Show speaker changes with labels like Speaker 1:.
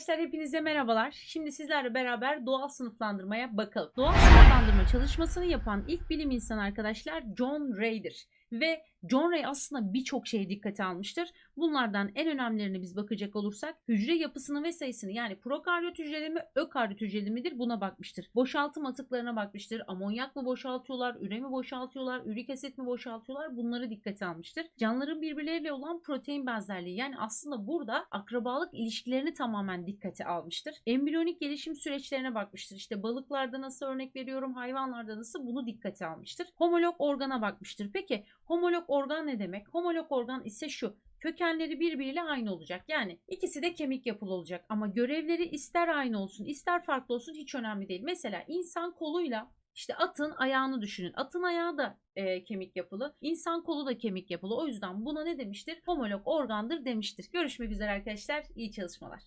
Speaker 1: Arkadaşlar hepinize merhabalar. Şimdi sizlerle beraber doğal sınıflandırmaya bakalım. Doğal sınıflandırma çalışmasını yapan ilk bilim insanı arkadaşlar John Ray'dir. Ve John Ray aslında birçok şeye dikkate almıştır. Bunlardan en önemlilerine biz bakacak olursak hücre yapısını ve sayısını yani prokaryot hücreli mi ökaryot hücreli midir buna bakmıştır. Boşaltım atıklarına bakmıştır. Amonyak mı boşaltıyorlar, üre mi boşaltıyorlar, ürik asit mi boşaltıyorlar bunları dikkate almıştır. Canlıların birbirleriyle olan protein benzerliği yani aslında burada akrabalık ilişkilerini tamamen dikkate almıştır. Embriyonik gelişim süreçlerine bakmıştır. İşte balıklarda nasıl örnek veriyorum, hayvanlarda nasıl bunu dikkate almıştır. Homolog organa bakmıştır. Peki homolog organ ne demek? Homolog organ ise şu. Kökenleri birbiriyle aynı olacak. Yani ikisi de kemik yapılı olacak ama görevleri ister aynı olsun, ister farklı olsun hiç önemli değil. Mesela insan koluyla işte atın ayağını düşünün. Atın ayağı da e, kemik yapılı. İnsan kolu da kemik yapılı. O yüzden buna ne demiştir? Homolog organdır demiştir. Görüşmek üzere arkadaşlar. İyi çalışmalar.